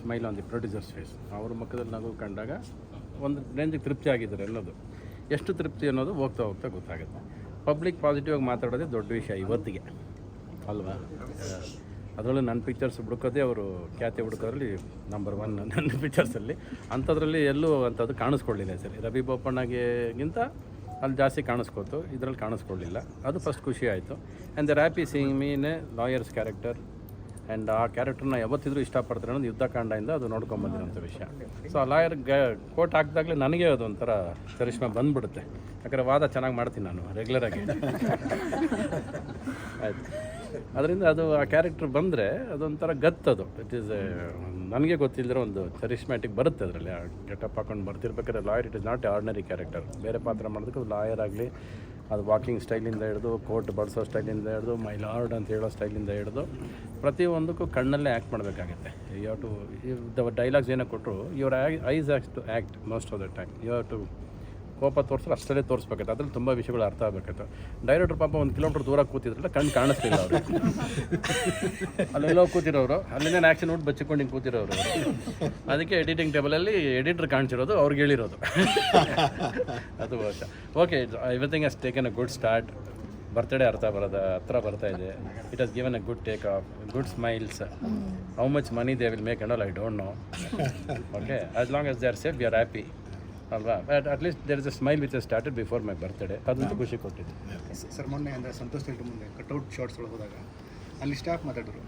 Smile on the producer's face ಅವ್ರ ಮುಖದಲ್ಲಿ ನಗು ಕಂಡಾಗ ಒಂದು ರೇಂಜಿಗೆ ತೃಪ್ತಿ ಆಗಿದ್ದಾರೆ ಎಲ್ಲದು. ಎಷ್ಟು ತೃಪ್ತಿ ಅನ್ನೋದು ಹೋಗ್ತಾ ಹೋಗ್ತಾ ಗೊತ್ತಾಗುತ್ತೆ. ಪಬ್ಲಿಕ್ ಪಾಸಿಟಿವ್ ಆಗಿ ಮಾತಾಡೋದೇ ದೊಡ್ಡ ವಿಷಯ ಇವತ್ತಿಗೆ. ಅಲ್ವಾ? ಅದರಲ್ಲೂ ನನ್ನ ಪಿಕ್ಚರ್ಸ್ ಹುಡುಕೋದೇ ಅವರು ಖ್ಯಾತಿ ಹುಡುಕೋದ್ರಲ್ಲಿ ನಂಬರ್ ಒನ್ ನನ್ನ ಪಿಕ್ಚರ್ಸಲ್ಲಿ ಅಂಥದ್ರಲ್ಲಿ ಎಲ್ಲೂ ಅಂಥದ್ದು ಕಾಣಿಸ್ಕೊಳ್ಳಿಲ್ಲ ಸರಿ. ರವಿ ಬೋಪಣ್ಣಗೆಗಿಂತ ಅಲ್ಲಿ ಜಾಸ್ತಿ ಕಾಣಿಸ್ಕೋತು ಇದರಲ್ಲಿ ಕಾಣಿಸ್ಕೊಳ್ಳಿಲ್ಲ. ಅದು ಫಸ್ಟ್ ಖುಷಿ ಆಯಿತು. And the ರ್ಯಾಪಿ Singh mean lawyers character and ಆ ಕ್ಯಾರೆಕ್ಟರ್ನ ಯಾವತ್ತಿದ್ರೂ ಇಷ್ಟಪಡ್ತಾರೆ ಅನ್ನೋದು ಯುದ್ಧಕಾಂಡದಿಂದ ಅದು ನೋಡ್ಕೊಂಬಂದಿರೋಂಥ ವಿಷಯ. ಸೊ ಆ ಲಾಯರ್ ಗ ಕೋಟ್ ಹಾಕಿದಾಗಲೇ ನನಗೆ ಅದೊಂಥರ ಕರಿಷ್ಮೆ ಬಂದ್ಬಿಡುತ್ತೆ. ಯಾಕಂದರೆ ವಾದ ಚೆನ್ನಾಗಿ ಮಾಡ್ತೀನಿ ನಾನು ರೆಗ್ಯುಲರಾಗಿ ಆಯಿತು. ಅದರಿಂದ ಅದು ಆ ಕ್ಯಾರೆಕ್ಟರ್ ಬಂದರೆ ಅದೊಂಥರ ಗತ್ತದು ಇಟ್ ಈಸ್ ನನಗೆ ಗೊತ್ತಿಲ್ಲದಿರೋ ಒಂದು ಚರಿಸ್ಮ್ಯಾಟಿಕ್ ಬರುತ್ತೆ ಅದರಲ್ಲಿ. ಗೆಟಪ್ ಹಾಕೊಂಡು ಬರ್ತಿರ್ಬೇಕಾದ್ರೆ lawyer it is not ordinary character ಬೇರೆ ಪಾತ್ರ ಮಾಡೋದಕ್ಕೆ ಲಾಯರ್ ಆಗಲಿ ಅದು ವಾಕಿಂಗ್ ಸ್ಟೈಲಿಂದ ಹಿಡಿದು ಕೋಟ್ ಬಳಸೋ ಸ್ಟೈಲಿಂದ ಹಿಡಿದು ಮೈ ಲಾರ್ಡ್ ಅಂತ ಹೇಳೋ ಸ್ಟೈಲಿಂದ ಹಿಡಿದು, ಪ್ರತಿಯೊಂದಕ್ಕೂ ಕಣ್ಣಲ್ಲೇ ಆ್ಯಕ್ಟ್ ಮಾಡಬೇಕಾಗುತ್ತೆ. You have to the dialogues ಏನೋ ಕೊಟ್ಟರು your eyes act to act most of the time you have to ಕೋಪ ತೋರಿಸಿದ್ರೆ ಅಷ್ಟೇ ತೋರಿಸ್ಬೇಕಾಯ್ತು ಅದ್ರಲ್ಲಿ ತುಂಬ ವಿಷಯಗಳು ಅರ್ಥ ಆಗಬೇಕಾಯ್ತು. ಡೈರೆಕ್ಟರ್ ಪಾಪ ಒಂದು ಕಿಲೋಮೀಟರ್ ದೂರ ಕೂತಿದ್ರಲ್ಲ, ಕಣ್ಣು ಕಾಣಿಸ್ತಿಲ್ಲ ಅವರು. ಅಲ್ಲೆಲ್ಲೋ ಕೂತಿರೋರು. ಅಲ್ಲಿಂದ ಆ್ಯಕ್ಷನ್ ನೋಡಿ ಬಚ್ಚಿಕೊಂಡು ಹಿಂಗೆ ಕೂತಿರೋರು. ಅದಕ್ಕೆ ಎಡಿಟಿಂಗ್ ಟೇಬಲಲ್ಲಿ ಎಡಿಟರ್ ಕಾಣಿಸಿರೋದು, ಅವ್ರಿಗೆ ಹೇಳಿರೋದು. ಅದು ವರ್ಷ. Okay everything has taken a good start birthday ಅರ್ಥ ಬರೋದ, ಹತ್ರ ಬರ್ತಾ ಇದೆ. It has given a good take off good smiles how much money they will make and all I don't know okay as long as they are safe we are happy ಅಲ್ವಾ? But least there is a smile which started before my birthday ಅದೊಂದು ಖುಷಿ ಕೊಟ್ಟಿದ್ದು. Sir ಮೊನ್ನೆ ಅಂದರೆ Santosh theatre ಮುಂದೆ cutout ಶಾರ್ಟ್ಸ್ಗಳು ಹೋದಾಗ ಅಲ್ಲಿ staff ಮಾತಾಡಿದ್ರು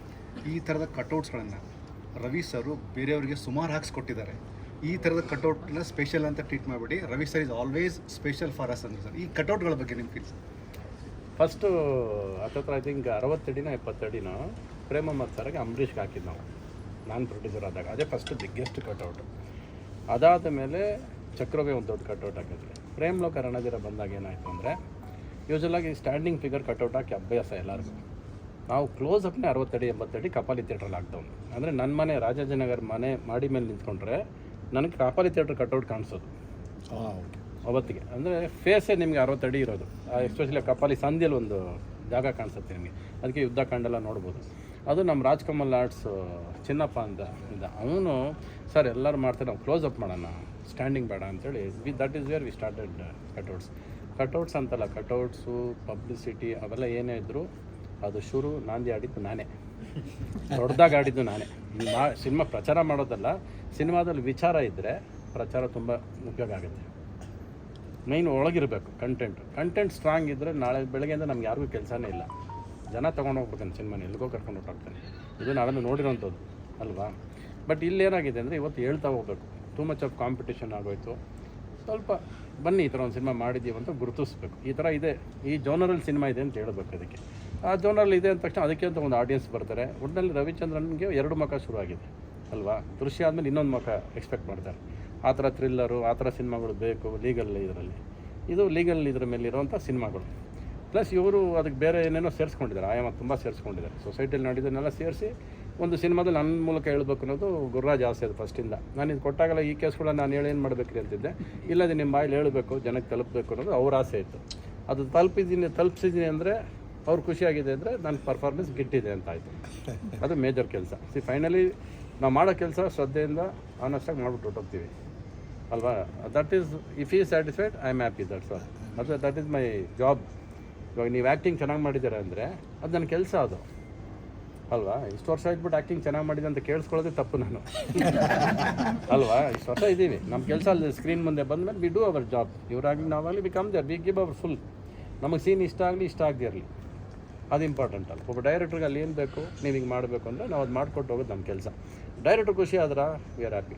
ಈ ಥರದ ಕಟೌಟ್ಸ್ಗಳನ್ನು ರವಿ ಸರು ಬೇರೆಯವರಿಗೆ ಸುಮಾರು ಹಾಕ್ಸ್ಕೊಟ್ಟಿದ್ದಾರೆ ಈ ಥರದ ಕಟೌಟ್ನ ಸ್ಪೆಷಲ್ ಅಂತ ಟ್ರೀಟ್ ಮಾಡಿಬಿಡಿ. Ravi sir is always special for us ಅಂದ್ರೆ ಸರ್ ಈ ಕಟೌಟ್ಗಳ ಬಗ್ಗೆ ನಿಮ್ಮ ಫೀಲ್ಸ್ ಫಸ್ಟು ಹತ್ತತ್ರ ಐ ಥಿಂಕ್ ಅರವತ್ತಡಿನೋ ಎಪ್ಪತ್ತಡಿನೋ ಪ್ರೇಮ ಮತ್ತು ಸರ್ಗೆ ಅಂಬರೀಷ್ಗೆ ಹಾಕಿದ್ದು ನಾವು. ನಾನು ಪ್ರೊಡ್ಯೂಸರ್ ಆದಾಗ. ಅದೇ ಫಸ್ಟ್ ಬಿಗ್ಗೆಸ್ಟ್ ಕಟೌಟ್ ಅದಾದ ಮೇಲೆ ಚಕ್ರವೇ ಒಂದು ದೊಡ್ಡ ಕಟೌಟ್ ಹಾಕಿದ್ವಿ. ಪ್ರೇಮ್ ಲೋಕ ರಣಧೀರ ಬಂದಾಗ ಏನಾಯಿತು ಅಂದರೆ ಯೂಶಲಾಗಿ ಸ್ಟ್ಯಾಂಡಿಂಗ್ ಫಿಗರ್ ಕಟೌಟ್ ಹಾಕಿ ಅಭ್ಯಾಸ ಎಲ್ಲರಿಗೂ. ನಾವು ಕ್ಲೋಸ್ ಅಪ್ನೇ ಅರವತ್ತಡಿ ಎಂಬತ್ತಡಿ ಕಪಾಲಿ ಥಿಯೇಟ್ರಲ್ಲಿ ಹಾಕ್ದವನು. ಅಂದರೆ ನನ್ನ ಮನೆ ರಾಜಾಜಿನಗರ್ ಮನೆ ಮಾಡಿ ಮೇಲೆ ನಿಂತ್ಕೊಂಡ್ರೆ ನನಗೆ ಕಪಾಲಿ ಥಿಯೇಟ್ರ್ ಕಟೌಟ್ ಕಾಣಿಸೋದು. ಅವತ್ತಿಗೆ. ಅಂದರೆ ಫೇಸೇ ನಿಮಗೆ ಅರವತ್ತಡಿ ಇರೋದು. ಎಸ್ಪೆಷಲಿ ಕಪಾಲಿ ಸಂಧಿಯಲ್ಲಿ ಒಂದು ಜಾಗ ಕಾಣಿಸುತ್ತೆ ನಿಮಗೆ. ಅದಕ್ಕೆ ಯುದ್ಧ ಕಾಂಡೆಲ್ಲ ನೋಡ್ಬೋದು. ಅದು ನಮ್ಮ ರಾಜ್ಕಮಲ್ ಆರ್ಟ್ಸ್ ಚಿನ್ನಪ್ಪ ಅಂತ ಇದ್ದ. ಅವನು ಸರ್ ಎಲ್ಲರೂ ಮಾಡ್ತಾರೆ ನಾವು ಕ್ಲೋಸ್ ಅಪ್ ಮಾಡೋಣ. ಸ್ಟ್ಯಾಂಡಿಂಗ್ ಬೇಡ ಅಂತೇಳಿ we that is where we started cutouts cutouts ಅಂತಲ್ಲ ಕಟೌಟ್ಸು ಪಬ್ಲಿಸಿಟಿ ಅವೆಲ್ಲ ಏನೇ ಇದ್ದರೂ ಅದು ಶುರು ನಾಂದಿ ಆಡಿದ್ದು ನಾನೇ. ದೊಡ್ಡದಾಗಿ ಆಡಿದ್ದು ನಾನೇ. ಸಿನಿಮಾ ಪ್ರಚಾರ ಮಾಡೋದಲ್ಲ, ಸಿನಿಮಾದಲ್ಲಿ ವಿಚಾರ ಇದ್ದರೆ ಪ್ರಚಾರ ತುಂಬ ಉಪಯೋಗ ಆಗುತ್ತೆ. ಮೈನ್ ಒಳಗಿರಬೇಕು ಕಂಟೆಂಟ್ ಕಂಟೆಂಟ್ ಸ್ಟ್ರಾಂಗ್ ಇದ್ದರೆ ನಾಳೆ ಬೆಳಗ್ಗೆಯಿಂದ ನಮ್ಗೆ ಯಾರಿಗೂ ಕೆಲಸನೇ ಇಲ್ಲ. ಜನ ತೊಗೊಂಡು ಹೋಗ್ಬೇಕಂತ ಸಿನಿಮಾನ ಎಲ್ಲಿಗೋ ಕರ್ಕೊಂಡು ಹೋಗ್ತಾರೆ ಇದು ನಾವೆಲ್ಲ ನೋಡಿರೋಂಥದ್ದು, ಅಲ್ವಾ? ಬಟ್ ಇಲ್ಲಿ ಏನಾಗಿದೆ ಅಂದರೆ ಇವತ್ತು ಹೇಳ್ತಾ ಹೋಗ್ಬೇಕು. ಟೂ ಮಚ್ ಆಫ್ ಕಾಂಪಿಟೇಷನ್ ಆಗೋಯ್ತು. ಸ್ವಲ್ಪ ಬನ್ನಿ ಈ ಥರ ಒಂದು ಸಿನಿಮಾ ಅಂತ ಗುರುತಿಸ್ಬೇಕು. ಈ ಥರ ಇದೆ. ಈ ಜೋನರಲ್ಲಿ ಸಿನಿಮಾ ಇದೆ ಅಂತ ಹೇಳಬೇಕು ಅದಕ್ಕೆ. ಆ ಜೋನರಲ್ಲಿ ಇದೆ ಅಂದ ತಕ್ಷಣ ಅದಕ್ಕೆ ಅಂತ ಒಂದು ಆಡಿಯನ್ಸ್ ಬರ್ತಾರೆ. ಒಟ್ಟಿನಲ್ಲಿ ರವಿಚಂದ್ರನ್ಗೆ ಎರಡು ಮುಖ ಶುರುವಾಗಿದೆ. ಅಲ್ವಾ? ದೃಶ್ಯ ಆದಮೇಲೆ ಇನ್ನೊಂದು ಮುಖ ಎಕ್ಸ್ಪೆಕ್ಟ್ ಮಾಡ್ತಾರೆ. ಆ ಥರ ಥ್ರಿಲ್ಲರು ಆ ಥರ ಸಿನಿಮಾಗಳು ಬೇಕು ಲೀಗಲ್ ಇದರಲ್ಲಿ. ಇದು ಲೀಗಲ್ ಇದ್ರ ಮೇಲೆ ಇರುವಂಥ ಸಿನಿಮಾಗಳು. ಪ್ಲಸ್ ಇವರು ಅದಕ್ಕೆ ಬೇರೆ ಏನೇನೋ ಸೇರಿಸ್ಕೊಂಡಿದ್ದಾರೆ. ಆಯಾಮ ತುಂಬ ಸೇರಿಸ್ಕೊಂಡಿದ್ದಾರೆ. ಸೊಸೈಟಿಯಲ್ಲಿ ನಡೆದನ್ನೆಲ್ಲ ಸೇರಿಸಿ ಒಂದು ಸಿನಿಮಾದಲ್ಲಿ ನನ್ನ ಮೂಲಕ ಹೇಳ್ಬೇಕು ಅನ್ನೋದು ಗುರುರಾಜ್ ಆಸೆ ಅದು ಫಸ್ಟಿಂದ. ನಾನು ಇದು ಕೊಟ್ಟಾಗಲ್ಲ ಈ ಕೇಸ್ಗಳ ನಾನು ಹೇಳೇನು ಮಾಡಬೇಕ್ರಿ ಅಂತಿದ್ದೆ. ಇಲ್ಲದೆ ನಿಮ್ಮ ಬಾಯಲ್ಲಿ ಹೇಳಬೇಕು, ಜನಕ್ಕೆ ತಲುಪಬೇಕು ಅನ್ನೋದು ಅವ್ರ ಆಸೆ ಇತ್ತು. ಅದು ತಲುಪಿದ್ದೀನಿ, ತಲುಪಿಸಿದ್ದೀನಿ ಅಂದರೆ ಅವ್ರು ಖುಷಿಯಾಗಿದೆ ಅಂದರೆ ನನ್ನ ಪರ್ಫಾರ್ಮೆನ್ಸ್ ಗಿಟ್ಟಿದೆ ಅಂತ ಆಯಿತು. ಅದು ಮೇಜರ್ ಕೆಲಸ. ಸಿ ಫೈನಲಿ ನಾವು ಮಾಡೋ ಕೆಲಸ ಶ್ರದ್ಧೆಯಿಂದ ಆನೆಸ್ಟಾಗಿ ಮಾಡ್ಬಿಟ್ಟು ಹೊಟ್ಟೋಗ್ತೀವಿ ಅಲ್ವಾ? That is if he satisfied I am happy that's ಅದು ದಟ್ ಈಸ್ ಮೈ ಜಾಬ್ ಇವಾಗ ನೀವು ಆ್ಯಕ್ಟಿಂಗ್ ಚೆನ್ನಾಗಿ ಮಾಡಿದ್ದೀರಾ ಅಂದರೆ ಅದು ನನ್ನ ಕೆಲಸ ಅದು. ಅಲ್ವಾ? ಇಷ್ಟು ವರ್ಷ ಇದ್ಬಿಟ್ಟು ಆ್ಯಕ್ಟಿಂಗ್ ಚೆನ್ನಾಗಿ ಮಾಡಿದೆ ಅಂತ ಕೇಳಿಸ್ಕೊಳ್ಳೋದೇ ತಪ್ಪು ನಾನು. ಅಲ್ವಾ? ಇಷ್ಟು ವರ್ಷ ಇದ್ದೀವಿ ನಮ್ಮ ಕೆಲಸ ಅಲ್ಲಿ ಸ್ಕ್ರೀನ್ ಮುಂದೆ ಬಂದಮೇಲೆ ವಿ ಡೂ ಅವರ್ ಜಾಬ್ ಇವರಾಗಲಿ ನಾವಾಗಲಿ we come there we give our full ನಮಗೆ ಸೀನ್ ಇಷ್ಟ ಆಗಲಿ ಇಷ್ಟ ಆಗದೇ ಇರಲಿ. ಅದು ಇಂಪಾರ್ಟೆಂಟ್ ಅಲ್ಲ ಒಬ್ಬ ಡೈರೆಕ್ಟ್ರಿಗೆ ಅಲ್ಲಿ ಏನು ಬೇಕು ನೀವು ಹಿಂಗೆ ಮಾಡಬೇಕು ಅಂದರೆ ನಾವು ಅದು ಮಾಡ್ಕೊಟ್ಟು ಹೋಗೋದು ನಮ್ಮ ಕೆಲಸ. ಡೈರೆಕ್ಟ್ರ್ ಖುಷಿ ಆದ್ರೆ? We are happy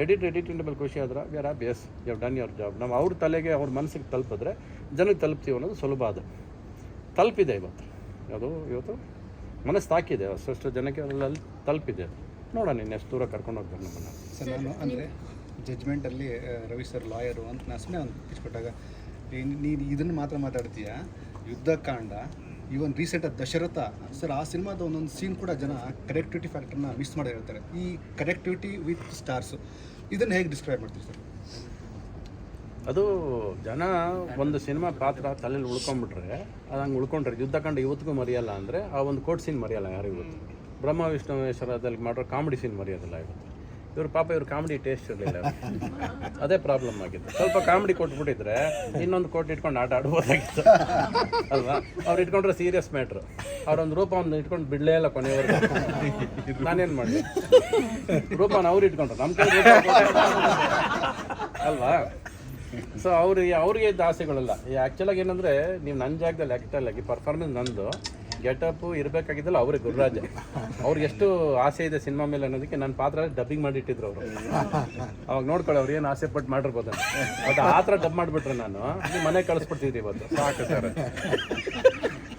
edit editing ಮೇಲೆ ಖುಷಿ ಆದ್ರೆ? We are happy as you done your job ನಾವು ಅವ್ರ ತಲೆಗೆ ಅವ್ರ ಮನಸ್ಸಿಗೆ ತಲುಪಿದ್ರೆ ಜನಕ್ಕೆ ತಲುಪ್ತೀವಿ ಅನ್ನೋದು ಸುಲಭ ಅದು. ತಲುಪಿದೆ ಇವತ್ತು. ಅದು ಇವತ್ತು ಮನಸ್ಸು ತಾಕಿದೆ ಅಷ್ಟು ಜನಕ್ಕೆ ಅಲ್ಲಿ ತಲುಪಿದೆ. ನೋಡೋಣ ಇನ್ನು ಎಷ್ಟು ದೂರ ಕರ್ಕೊಂಡು ಹೋಗ್ತಾರೆ ನಮ್ಮನ್ನು ಸರ್ ನಾನು ಅಂದರೆ ಜಜ್ಮೆಂಟಲ್ಲಿ ರವಿ ಸರ್ ಲಾಯರು ಅಂತ ನಾನು ಸುಮ್ಮನೆ ಒಂದು ಪಿಚ್ ಕೊಟ್ಟಾಗ ನೀನು ಇದನ್ನು ಮಾತ್ರ ಮಾತಾಡ್ತೀಯ? Yuddhakaanda even recent Dasharatha. Sir ಆ ಸಿನಿಮಾದ ಒಂದೊಂದು ಸೀನ್ ಕೂಡ ಜನ ಕನೆಕ್ಟಿವಿಟಿ ಫ್ಯಾಕ್ಟರ್ನ ಮಿಸ್ ಮಾಡಿ ಹೇಳ್ತಾರೆ. ಈ ಕನೆಕ್ಟಿವಿಟಿ ವಿತ್ ಸ್ಟಾರ್ಸು ಇದನ್ನು ಹೇಗೆ ಡಿಸ್ಕ್ರೈಬ್ ಮಾಡ್ತೀವಿ ಸರ್? ಅದು ಜನ ಒಂದು ಸಿನಿಮಾ ಪಾತ್ರ ತಲೆಯಲ್ಲಿ ಉಳ್ಕೊಂಡ್ಬಿಟ್ರೆ ಅದು ಹಂಗೆ ಉಳ್ಕೊಂಡ್ರೆ, ಯುದ್ಧ ಕಂಡು ಇವತ್ತಿಗೂ ಮರೆಯಲ್ಲ ಅಂದರೆ, ಆ ಒಂದು ಕೋಟ್ ಸೀನ್ ಮರೆಯಲ್ಲ ಯಾರು ಇವತ್ತು ಬ್ರಹ್ಮ ವಿಷ್ಣುವೇಶ್ವರದಲ್ಲಿ ಮಾಡೋ ಕಾಮಿಡಿ ಸೀನ್ ಮರೆಯೋದಿಲ್ಲ ಇವತ್ತು. ಇವ್ರ ಪಾಪ ಇವ್ರ ಕಾಮಿಡಿ ಟೇಸ್ಟ್ ಇರಲಿಲ್ಲ ಅದೇ ಪ್ರಾಬ್ಲಮ್ ಆಗಿತ್ತು. ಸ್ವಲ್ಪ ಕಾಮಿಡಿ ಕೊಟ್ಬಿಟ್ಟಿದ್ರೆ ಇನ್ನೊಂದು ಕೋಟ್ ಇಟ್ಕೊಂಡು ಆಟ ಆಡ್ಬೋದಾಗಿತ್ತು. ಅಲ್ವಾ? ಅವ್ರು ಇಟ್ಕೊಂಡ್ರೆ ಸೀರಿಯಸ್ ಮ್ಯಾಟ್ರ್ ಅವ್ರೊಂದು ರೂಪ ಒಂದು ಇಟ್ಕೊಂಡು ಬಿಡಲೇ ಇಲ್ಲ ಕೊನೆಯವರೆಗೂ ನಾನೇನು ಮಾಡಿದೆ ರೂಪನ ಅವ್ರು ಇಟ್ಕೊಂಡ್ರು. ನಮ್ಮ ಕೈ ರೂಪ ಅಲ್ವಾ? ಸೊ ಅವ್ರಿಗೆ ಅವ್ರಿಗೆ ಇದ್ದ ಆಸೆಗಳಲ್ಲ. ಆ್ಯಕ್ಚುಲಾಗಿ ಏನಂದರೆ, ನೀವು ನನ್ನ ಜಾಗದಲ್ಲಿ ಆ್ಯಕ್ಟಲ್ ಈ ಪರ್ಫಾರ್ಮೆನ್ಸ್ ನಂದು ಗೆಟಪ್ಪು ಇರಬೇಕಾಗಿದ್ದಲ್ಲ ಅವ್ರಿಗೆ ಗುರುರಾಜ. ಅವ್ರಿಗೆ ಎಷ್ಟು ಆಸೆ ಇದೆ ಸಿನಿಮಾ ಮೇಲೆ ಅನ್ನೋದಕ್ಕೆ ನನ್ನ ಪಾತ್ರ ಡಬ್ಬಿಂಗ್ ಮಾಡಿಟ್ಟಿದ್ರು ಅವರು. ಅವಾಗ ನೋಡ್ಕೊಳ್ಳಿ ಅವ್ರು ಏನು ಆಸೆ ಪಟ್ಟು ಮಾಡಿರ್ಬೋದು ಅದು ಆ ಥರ ಡಬ್ ಮಾಡಿಬಿಟ್ರೆ ನಾನು, ನೀವು ಮನೆಗೆ ಕಳಿಸ್ಬಿಡ್ತಿದ್ದೆ ಇವತ್ತು. ಸಾಕು ಸರ್.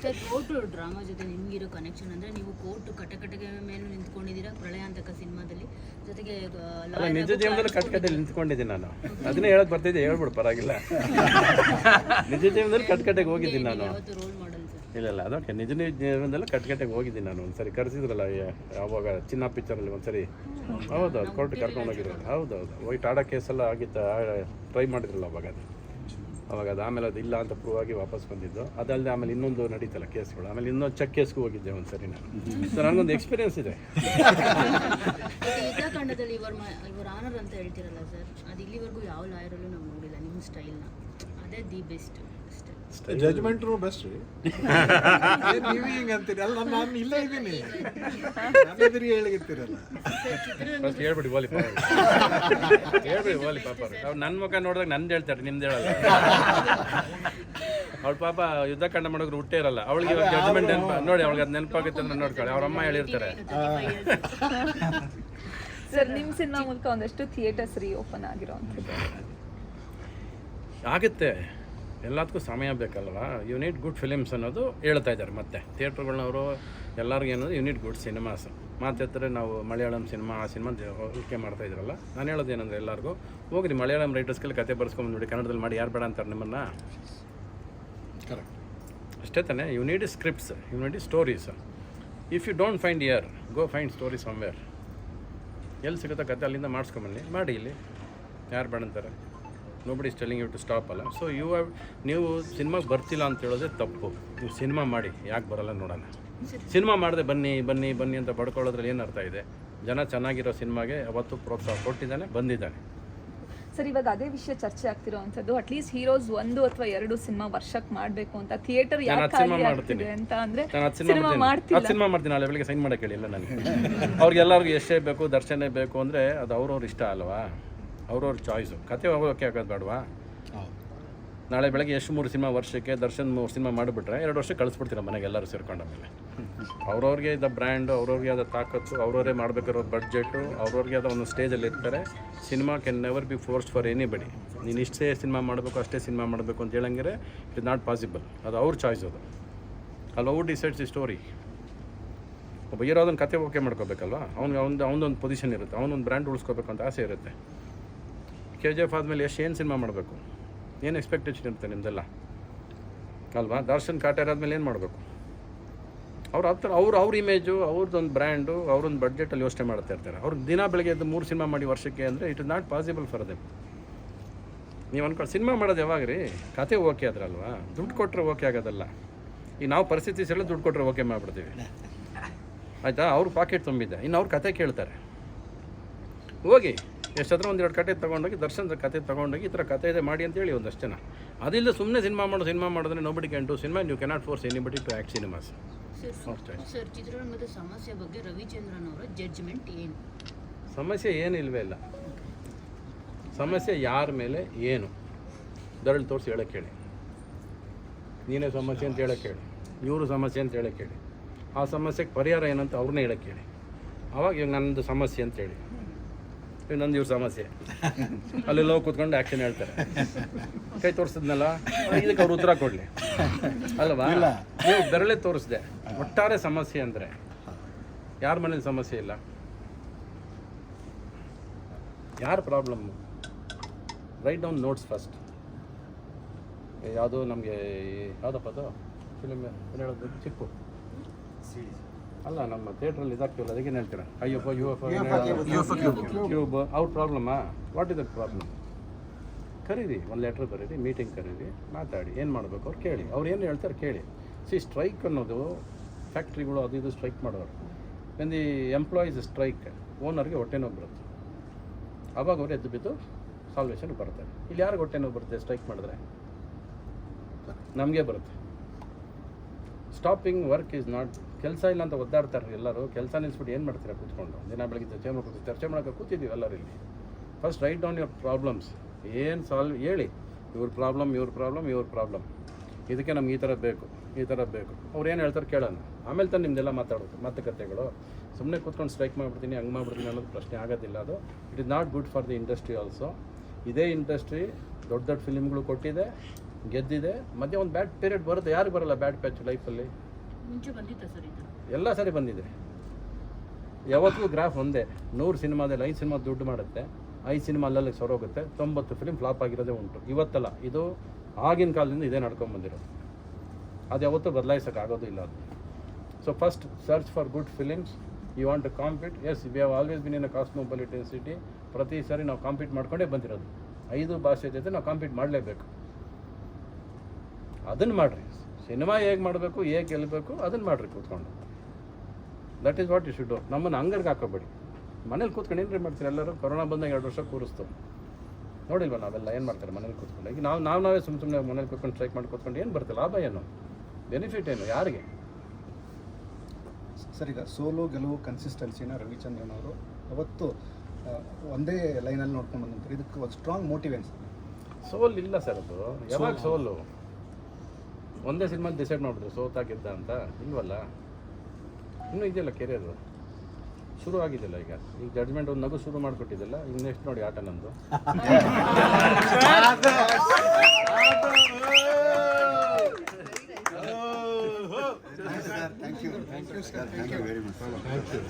ಸರ್ ಕೋರ್ಟು ಡ್ರಾಮಾ ಜೊತೆ ನಿಮ್ಗಿರೋ ಕನೆಕ್ಷನ್ ಅಂದ್ರೆ ನೀವು ಕೋರ್ಟ್ ಕಟಕಟಗೆ ಮೇಲೆ ನಿಂತ್ಕೊಂಡಿದ್ದೀರಾ? ಪ್ರಳಯಾಂತಕ ಸಿನಿಮಾದಲ್ಲಿ ಜೊತೆಗೆ ಅಲ್ಲ ನಿಜ ಜೀವನದಲ್ಲಿ ಕಟ್ಕಟ್ಟೆಯಲ್ಲಿ ನಿಂತ್ಕೊಂಡಿದ್ದೀನಿ ನಾನು. ಅದನ್ನೇ ಹೇಳಕ್ ಬರ್ತಿದ್ದೆ ಹೇಳ್ಬಿಡು ಪರವಾಗಿಲ್ಲ. ನಿಜ ಜೀವನದಲ್ಲಿ ಕಟ್ಕಟ್ಟೆಗೆ ಹೋಗಿದ್ದೀನಿ ನಾನು. ಇಲ್ಲ ಇಲ್ಲ ಅದಕ್ಕೆ ನಿಜ ಜೀವನದಲ್ಲಿ ಕಟ್ಕಟ್ಟೆಗೆ ಹೋಗಿದ್ದೀನಿ ನಾನು. ಒಂದ್ಸರಿ ಕರೆಸಿದ್ರಲ್ಲ ಯಾವಾಗ ಚಿನ್ನ ಪಿಕ್ಚರಲ್ಲಿ ಒಂದ್ಸರಿ. ಹೌದೌದು ಕೋರ್ಟ್ ಕರ್ಕೊಂಡು ಹೋಗಿರೋದು ಹೌದು ಹೋಗಿ ಟಾಡಾ ಎಲ್ಲ ಆಗಿತ್ತು ಟ್ರೈ ಮಾಡಿದ್ರಲ್ಲ ಅವಾಗ ಅದು. ಅವಾಗ ಅದು ಆಮೇಲೆ ಅದು ಇಲ್ಲ ಅಂತ ಪ್ರೂವ್ ಆಗಿ ವಾಪಸ್ ಬಂದಿದ್ದು. ಅದಲ್ಲದೆ ಆಮೇಲೆ ಇನ್ನೊಂದು ನಡೀತಲ್ಲ ಕೇಸ್ಗಳು. ಆಮೇಲೆ ಇನ್ನೊಂದು ಚೆಕ್ ಕೇಸ್ಗೂ ಹೋಗಿದ್ದೆ ಒಂದ್ಸರಿ ನಾನು. ಸೊ ನನಗೊಂದು ಎಕ್ಸ್ಪೀರಿಯನ್ಸ್ ಇದೆ. ಯುದ್ಧಕಾಂಡದಲ್ಲಿ ಇವರ್ ಇವರ್ ಆನರ್ ಅಂತ ಹೇಳ್ತಿರಲ್ಲ ಸರ್? ಅದು ಇಲ್ಲಿವರೆಗೂ ಯಾವ ಲಾಯರಲ್ಲೂ ನಾವು ನೋಡಿಲ್ಲ ನಿಮ್ಮ ಸ್ಟೈಲ್ನ ಅದೇ ದಿ ಬೆಸ್ಟ್ ಜಜ್ಮೆಂಟ್ ಬೆಸ್ಟ್ ರೀ. ನೀವು ಹಿಂಗೆ ಅಂತೀರಿ? ಅಲ್ಲ ನಾನು ಇಲ್ಲೇ ಇದ್ದೀನಿ. ನಾನು ಎದುರಿಗೆ ಹೇಳಿರ್ತೀರಲ್ಲ. ಫಸ್ಟ್ ಹೇಳ್ಬಿಡಿ ಹೋಲಿ ಪಾಪ ಹೇಳ್ಬಿಡಿ ಓಲಿ ಪಾಪ ಅವ್ರು ನನ್ನ ಮುಖ ನೋಡಿದಾಗ ನಂದು ಹೇಳ್ತಾರೆ ನಿಮ್ದು ಹೇಳಲ್ಲ. ಅವಳ ಪಾಪ ಯುದ್ಧ ಕಂಡ ಮಾಡೋರು ಹುಟ್ಟೇ ಇರಲ್ಲ. ಅವಳಿಗೆ ಇವಾಗ ಜಡ್ಜ್ಮೆಂಟ್ ನೆನಪ ನೋಡಿ ಅವಳಿಗೆ ಅದು ನೆನಪಾಗುತ್ತೆ ಅಂತ ನೋಡ್ಕೊಳ್ಳಿ. ಅವ್ರ ಅಮ್ಮ ಹೇಳಿರ್ತಾರೆ. ಸರ್ ನಿಮ್ಮ ಸಿನಿಮಾ ಮೂಲಕ ಒಂದಷ್ಟು ಥಿಯೇಟರ್ಸ್ ರೀ ಓಪನ್ ಆಗಿರೋ ಆಗುತ್ತೆ. ಎಲ್ಲದಕ್ಕೂ ಸಮಯ ಬೇಕಲ್ವಾ? ಯು ನೀಡ್ ಗುಡ್ ಫಿಲಿಮ್ಸ್ ಅನ್ನೋದು ಹೇಳ್ತಾ ಇದ್ದಾರೆ ಮತ್ತೆ. ಥಿಯೇಟ್ರ್ಗಳನ್ನವರು ಎಲ್ಲರಿಗೂ ಏನಂದ್ರೆ ಯು ನೀಡ್ ಗುಡ್ ಸಿನಿಮಾಸ್ ಮಾತಾಡ್ತಾರೆ ನಾವು ಮಲಯಾಳಂ ಸಿನಿಮಾ ಆ ಸಿನಿಮಾ ಹೋಲಿಕೆ ಮಾಡ್ತಾ ಇದ್ರಲ್ಲ. ನಾನು ಹೇಳೋದು ಏನಂದ್ರೆ ಎಲ್ಲರಿಗೂ ಹೋಗಿ ಮಲಯಾಳಂ ರೈಟರ್ಸ್ಗೆಲ್ಲ ಕತೆ ಬರ್ಸ್ಕೊಂಡು ನೋಡಿ ಕನ್ನಡದಲ್ಲಿ ಮಾಡಿ ಯಾರು ಬೇಡ ಅಂತಾರೆ ನಿಮ್ಮನ್ನು? ಕರೆಕ್ಟ್ ಅಷ್ಟೇ ತಾನೇ you need scripts you need stories if you don't find here go find story somewhere ಎಲ್ಲಿ ಸಿಗುತ್ತೆ ಕತೆ ಅಲ್ಲಿಂದ ಮಾಡಿಸ್ಕೊಂಬನ್ನಿ ಮಾಡಿ ಇಲ್ಲಿ. ಯಾರು ಬೇಡ ಅಂತಾರೆ? Nobody telling you to stop ಅಲ್ಲ. ಸೊ ಯು ಹ್ಯಾವ್ ನೀವು ಸಿನಿಮಾಗೆ ಬರ್ತಿಲ್ಲ ಅಂತ ಹೇಳೋದೇ ತಪ್ಪು. ನೀವು ಸಿನಿಮಾ ಮಾಡಿ ಯಾಕೆ ಬರಲ್ಲ ನೋಡೋಣ. ಸಿನಿಮಾ ಮಾಡಿದೆ ಬನ್ನಿ ಬನ್ನಿ ಬನ್ನಿ ಅಂತ ಬಡ್ಕೊಳ್ಳೋದ್ರಲ್ಲಿ ಏನು ಅರ್ಥ ಇದೆ? ಜನ ಚೆನ್ನಾಗಿರೋ ಸಿನಿಮಾಗೆ ಅವತ್ತು ಪ್ರೋತ್ಸಾಹ ಕೊಟ್ಟಿದ್ದಾನೆ ಬಂದಿದ್ದಾನೆ. ಸರ್ ಇವಾಗ ಅದೇ ವಿಷಯ ಚರ್ಚೆ ಆಗ್ತಿರೋವಂಥದ್ದು ಅಟ್ಲೀಸ್ಟ್ ಹೀರೋಸ್ ಒಂದು ಅಥವಾ ಎರಡು ಸಿನಿಮಾ ವರ್ಷಕ್ಕೆ ಮಾಡಬೇಕು ಅಂತ ಥಿಯೇಟರ್ ಯಾಕೆ ಸಿನಿಮಾ ಮಾಡ್ತೀನಿ. ಅಂತ ಅಂದ್ರೆ ಸಿನಿಮಾ ಮಾಡ್ತೀನಿ. ಸಿನಿಮಾ ನಾಳೆ ಬೆಳಿಗ್ಗೆ ಸೈನ್ ಮಾಡಕ್ಕೆ ಹೇಳಿಲ್ಲ ನನಗೆ ಅವ್ರಿಗೆಲ್ಲರಿಗೂ ಎಷ್ಟೇ ಬೇಕು ದರ್ಶನ ಬೇಕು ಅಂದರೆ ಅದು ಅವ್ರವ್ರ ಇಷ್ಟ ಅಲ್ವಾ? ಅವ್ರವ್ರ ಚಾಯ್ಸು ಕತೆ ಹೋಗೋಕೆ ಆಗೋದು ಬೇಡವಾ? ನಾಳೆ ಬೆಳಗ್ಗೆ ಎಷ್ಟು ಮೂರು ಸಿನಿಮಾ ವರ್ಷಕ್ಕೆ ದರ್ಶನ್ ಮೂರು ಸಿನಿಮಾ ಮಾಡಿಬಿಟ್ರೆ ಎರಡು ವರ್ಷ ಕಳಿಸ್ಬಿಡ್ತೀರ ಮನೆಗೆ ಎಲ್ಲರೂ ಸೇರ್ಕೊಂಡ ಮೇಲೆ? ಅವ್ರವ್ರಿಗೆ ಇದ್ದ ಬ್ರ್ಯಾಂಡು ಅವ್ರವ್ರಿಗೆ ಆದ ತಾಕತ್ತು ಅವ್ರವರೇ ಮಾಡಬೇಕಿರೋ ಬಡ್ಜೆಟು ಅವ್ರವ್ರಿಗೆ ಆದ ಒಂದು ಸ್ಟೇಜಲ್ಲಿ ಇರ್ತಾರೆ. Cinema can never be force for anybody ನೀನು ಇಷ್ಟೇ ಸಿನಿಮಾ ಮಾಡಬೇಕು ಅಷ್ಟೇ ಸಿನಿಮಾ ಮಾಡಬೇಕು ಅಂತ ಹೇಳಂಗಿರೆ ಇಟ್ ನಾಟ್ ಪಾಸಿಬಲ್ ಅದು ಅವ್ರ ಚಾಯ್ಸ್ ಅದು. ಅಲ್ಲಿ ಅವ್ರು ಡಿಸೈಡ್ಸ್ ಈ ಸ್ಟೋರಿ ಒಬ್ಬ ಇರೋದನ್ನು ಕತೆ ಓಕೆ ಮಾಡ್ಕೋಬೇಕಲ್ವಾ? ಅವ್ನಿಗೆ ಅವ್ನು ಅವನೊಂದು ಪೊಸಿಷನ್ ಇರುತ್ತೆ. ಅವನೊಂದು ಬ್ರ್ಯಾಂಡ್ ಉಳಿಸ್ಕೋಬೇಕು ಅಂತ ಆಸೆ ಇರುತ್ತೆ. ಕೆ ಜಿ ಎಫ್ ಆದಮೇಲೆ ಎಷ್ಟು ಏನು ಸಿನಿಮಾ ಮಾಡಬೇಕು? ಏನು ಎಕ್ಸ್ಪೆಕ್ಟೇಷನ್ ಇರುತ್ತೆ ನಿಮ್ಮದೆಲ್ಲ ಅಲ್ವಾ? ದರ್ಶನ್ ಕಾಟೇರ್ ಆದಮೇಲೆ ಏನು ಮಾಡಬೇಕು? ಅವ್ರು ಹತ್ರ ಅವ್ರು ಅವ್ರ ಇಮೇಜು ಅವ್ರದ್ದೊಂದು ಬ್ರ್ಯಾಂಡು ಅವ್ರೊಂದು ಬಡ್ಜೆಟಲ್ಲಿ ಯೋಚನೆ ಮಾಡ್ತಾ ಇರ್ತಾರೆ. ಅವ್ರು ದಿನ ಬೆಳಗ್ಗೆ ಎದ್ದು ಮೂರು ಸಿನಿಮಾ ಮಾಡಿ ವರ್ಷಕ್ಕೆ ಅಂದರೆ it is not possible for them ನೀವು ಅನ್ಕೊಂಡು ಸಿನಿಮಾ ಮಾಡೋದು ಯಾವಾಗ ರೀ? ಕತೆ ಓಕೆ ಅದ್ರಲ್ವಾ ದುಡ್ಡು ಕೊಟ್ಟರೆ ಓಕೆ ಆಗೋದಲ್ಲ. ಈಗ ನಾವು ಪರಿಸ್ಥಿತಿ ಸಲ ದುಡ್ಡು ಕೊಟ್ಟರೆ ಓಕೆ ಮಾಡಿಬಿಡ್ತೀವಿ. ಆಯಿತಾ? ಅವ್ರ ಪಾಕೆಟ್ ತುಂಬಿದ್ದೆ ಇನ್ನು ಅವ್ರ ಕತೆ ಕೇಳ್ತಾರೆ. ಹೋಗಿ. ಎಷ್ಟಾದ್ರೂ ಒಂದೆರಡು ಕತೆ ತೊಗೊಂಡೋಗಿ ದರ್ಶನದ ಕತೆ ತೊಗೊಂಡೋಗಿ ಈ ಥರ ಕತೆ ಇದೆ ಮಾಡಿ ಅಂತೇಳಿ ಒಂದಷ್ಟು ಜನ. ಅದಿಲ್ಲ ಸುಮ್ಮನೆ ಸಿನಿಮಾ ಮಾಡೋ ಸಿನಿಮಾ ಮಾಡಿದ್ರೆ nobody can to cinema you cannot force anybody to act cinemas sir ಚಿತ್ರರಂಗದ ಸಮಸ್ಯೆ ಬಗ್ಗೆ ರವಿಚಂದ್ರನ್ ಅವರ ಜಡ್ಜ್ಮೆಂಟ್ ಏನು? ಸಮಸ್ಯೆ ಏನು ಇಲ್ವೇ ಇಲ್ಲ. ಸಮಸ್ಯೆ ಯಾರ ಮೇಲೆ ಏನು? ದರಳು ತೋರಿಸಿ ಹೇಳಕ್ಕೆ ಹೇಳಿ. ನೀನೇ ಸಮಸ್ಯೆ ಅಂತ ಹೇಳಕ್ಕೆ ಹೇಳಿ. ಇವರು ಸಮಸ್ಯೆ ಅಂತ ಹೇಳಕ್ಕೆ ಹೇಳಿ. ಆ ಸಮಸ್ಯೆಗೆ ಪರಿಹಾರ ಏನಂತ ಅವ್ರನ್ನೇ ಹೇಳಕ್ಕೆ ಹೇಳಿ. ಅವಾಗ ಇವಾಗ ನನ್ನದು ಸಮಸ್ಯೆ ಅಂತ ಹೇಳಿ ಇವಾಗ ನಂದು ಇವ್ರ ಸಮಸ್ಯೆ ಅಲ್ಲೆಲ್ಲ ಕೂತ್ಕೊಂಡು ಆ್ಯಕ್ಷನ್ ಹೇಳ್ತಾರೆ. ಕೈ ತೋರಿಸಿದ್ನಲ್ಲ ಇದಕ್ಕೆ ಅವ್ರು ಉತ್ತರ ಕೊಡಲಿ. ಅಲ್ವಾ? ನೀವು ಬೆರಳೆ ತೋರಿಸ್ದೆ. ಒಟ್ಟಾರೆ ಸಮಸ್ಯೆ ಅಂದರೆ. ಯಾರ ಮನೇಲಿ ಸಮಸ್ಯೆ ಇಲ್ಲ? ಯಾರ problem write down notes first ಯಾವುದೋ ನಮಗೆ ಯಾವುದಪ್ಪ ಅದು? ಫಿಲಿಮ್ ಏನು ಹೇಳೋದು? ಚಿಕ್ಕು. ಅಲ್ಲ ನಮ್ಮ ಥಿಯೇಟ್ರಲ್ಲಿ ಇದಾಗ್ತಿಲ್ಲ ಅದಕ್ಕೆ ಹೇಳ್ತೀರ? Ayyappa U F Qube. ಅವ್ರ ಪ್ರಾಬ್ಲಮ್ಮಾ ವಾಟ್ ಇಸ್ ದ ಪ್ರಾಬ್ಲಮ್ ಕರೀರಿ ಒಂದು ಲೆಟ್ರ್ ಬರೀರಿ ಮೀಟಿಂಗ್ ಕರೀರಿ ಮಾತಾಡಿ ಏನು ಮಾಡಬೇಕು ಅವ್ರು ಕೇಳಿ. ಅವ್ರು ಏನು ಹೇಳ್ತಾರೆ ಕೇಳಿ. ಸಿ ಸ್ಟ್ರೈಕ್ ಅನ್ನೋದು ಫ್ಯಾಕ್ಟ್ರಿಗಳು ಅದು ಇದು ಸ್ಟ್ರೈಕ್ ಮಾಡೋರು. ವೆನ್ ದಿ ಎಂಪ್ಲಾಯೀಸ್ ಸ್ಟ್ರೈಕ್ ಓನರ್ಗೆ ಹೊಟ್ಟೆ ನೋವು ಬರುತ್ತೆ. ಅವಾಗ ಅವ್ರು ಎದ್ದು ಬಿದ್ದು ಸಾಲ್ವೇಷನ್ ಬರ್ತಾರೆ ಇಲ್ಲಿ ಯಾರು ಹೊಟ್ಟೆ ನೋವು ಬರುತ್ತೆ ಸ್ಟ್ರೈಕ್ ಮಾಡಿದ್ರೆ? ನಮಗೆ ಬರುತ್ತೆ. ಸ್ಟಾಪಿಂಗ್ ವರ್ಕ್ ಈಸ್ ನಾಟ್ ಕೆಲಸ ಇಲ್ಲ ಅಂತ ಒದ್ದಾಡ್ತಾರೆ ಎಲ್ಲರೂ, ಕೆಲಸ ನಿಲ್ಲಿಸ್ಬಿಟ್ಟು ಏನು ಮಾಡ್ತೀರಾ ಕೂತ್ಕೊಂಡು? ದಿನ ಬೆಳಗ್ಗೆ ಚರ್ಚೆ ಮಾಡ್ಕೊ ಚರ್ಚೆ ಮಾಡೋಕೆ ಕೂತಿದ್ದೀವಿ ಎಲ್ಲರೂ ಇಲ್ಲಿ. First write down your problems ಏನು ಸಾಲ್ವ್ ಹೇಳಿ. ಇವ್ರ ಪ್ರಾಬ್ಲಮ್ ಇವ್ರ ಪ್ರಾಬ್ಲಮ್ ಇವ್ರ ಪ್ರಾಬ್ಲಮ್ ಇದಕ್ಕೆ ನಮ್ಗೆ ಈ ಥರ ಬೇಕು, ಈ ಥರ ಬೇಕು. ಅವ್ರು ಏನು ಹೇಳ್ತಾರೆ ಕೇಳೋಣ. ಆಮೇಲೆ ತಾನು ನಿಮ್ದೆಲ್ಲ ಮಾತಾಡೋದು ಮಾತುಕತೆಗಳು ಸುಮ್ಮನೆ ಕೂತ್ಕೊಂಡು ಸ್ಟ್ರೈಕ್ ಮಾಡಿಬಿಡ್ತೀನಿ, ಹಂಗೆ ಮಾಡಿಬಿಡ್ತೀನಿ ಅನ್ನೋದು ಪ್ರಶ್ನೆ ಆಗೋದಿಲ್ಲ ಅದು. It is not good for the industry also ಇದೇ ಇಂಡಸ್ಟ್ರಿ ದೊಡ್ಡ ದೊಡ್ಡ ಫಿಲಿಮ್ಗಳು ಕೊಟ್ಟಿದೆ. ಗೆದ್ದಿದೆ. ಮತ್ತೆ ಒಂದು ಬ್ಯಾಡ್ ಪೀರಿಯಡ್ ಬರುತ್ತೆ. ಯಾರು ಬರಲ್ಲ ಬ್ಯಾಡ್ ಪ್ಯಾಚ್ ಲೈಫಲ್ಲಿ ಎಲ್ಲ ಸರಿ ಬಂದಿದೆ. ಯಾವತ್ತೂ ಗ್ರಾಫ್ ಒಂದೇ. ನೂರು ಸಿನಿಮಾದಲ್ಲಿ ಐದು ಸಿನಿಮಾ ದುಡ್ಡು ಮಾಡುತ್ತೆ. ಐದು ಸಿನಿಮಾ ಅಲ್ಲಲ್ಲಿ ಸೊರೋಗುತ್ತೆ. ತೊಂಬತ್ತು ಫಿಲಿಮ್ ಫ್ಲಾಪ್ ಆಗಿರೋದೇ ಉಂಟು. ಇವತ್ತಲ್ಲ ಇದು ಆಗಿನ ಕಾಲದಿಂದ ಇದೇ ನಡ್ಕೊಂಡು ಬಂದಿರೋದು. ಅದು ಯಾವತ್ತೂ ಬದಲಾಯಿಸೋಕ್ಕಾಗೋದು ಇಲ್ಲ ಅದು. So first search for good films you want to compete as we have always been in a cosmopolitan city ಪ್ರತಿ ಸಾರಿ ನಾವು ಕಾಂಪೀಟ್ ಮಾಡ್ಕೊಂಡೇ ಬಂದಿರೋದು. ಐದು ಭಾಷೆ ಜೊತೆ ನಾವು ಕಾಂಪೀಟ್ ಮಾಡಲೇಬೇಕು. ಅದನ್ನು ಮಾಡಿರಿ. ಸಿನಿಮಾ ಹೇಗೆ ಮಾಡಬೇಕು ಹೇಗೆ ಗೆಲ್ಲಬೇಕು ಅದನ್ನು ಮಾಡಿರಿ ಕೂತ್ಕೊಂಡು. That is what you should ನಮ್ಮನ್ನು ಹಂಗರ್ಗೆ ಹಾಕೋಬೇಡಿ. ಮನೇಲಿ ಕೂತ್ಕೊಂಡು ಏನ್ರಿ ಮಾಡ್ತೀರಿ ಎಲ್ಲರೂ? ಕೊರೋನಾ ಬಂದಾಗ ಎರಡು ವರ್ಷ ಕೂರಿಸ್ತು. ನೋಡಿಲ್ವ ನಾವೆಲ್ಲ ಏನು ಮಾಡ್ತಾರೆ ಮನೇಲಿ ಕೂತ್ಕೊಂಡು? ಈಗ ನಾವು ನಾವು ನಾವೇ ಸುಮ್ಮ ಸುಮ್ಮನೆ ಮನೇಲಿ ಕೂತ್ಕೊಂಡು ಸ್ಟ್ರೈಕ್ ಮಾಡಿ ಕೂತ್ಕೊಂಡು ಏನು ಬರುತ್ತೆ ಲಾಭ ಏನು? ಬೆನಿಫಿಟ್ ಏನು? ಯಾರಿಗೆ? ಸರ್ ಈಗ ಸೋಲು ಗೆಲುವು ಕನ್ಸಿಸ್ಟೆನ್ಸಿನ ರವಿಚಂದ್ರನ್ ಅವರು ಅವತ್ತು ಒಂದೇ ಲೈನಲ್ಲಿ ನೋಡ್ಕೊಂಡು ಬಂದಂತಾರೆ. ಇದಕ್ಕೆ ಒಂದು ಸ್ಟ್ರಾಂಗ್ ಮೋಟಿವ್ ಏನು ಸರ್ ಸೋಲ್ ಇಲ್ಲ ಸರ್ ಅದು. ಯಾವಾಗ ಸೋಲು? ಒಂದೇ ಸಿನಿಮಾ ಡಿಸೈಡ್ ಮಾಡಿಬಿಟ್ರು ಸೋತಾಗಿದ್ದ ಅಂತ. ಇಲ್ವಲ್ಲ? ಇನ್ನೂ ಇದೆಯಲ್ಲ ಕೆರಿಯರು ಶುರು ಆಗಿದೆಯಲ್ಲ ಈಗ. ಈಗ ಜಡ್ಜ್ಮೆಂಟ್ ಒಂದು ನಗು ಶುರು ಮಾಡಿಕೊಟ್ಟಿದ್ದಲ್ಲ ಈಗ ನೆಕ್ಸ್ಟ್ ನೋಡಿ ಆಟ ನಂದು.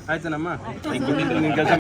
ಆಯ್ತಾನಮ್ಮ? ಕೆಲಸ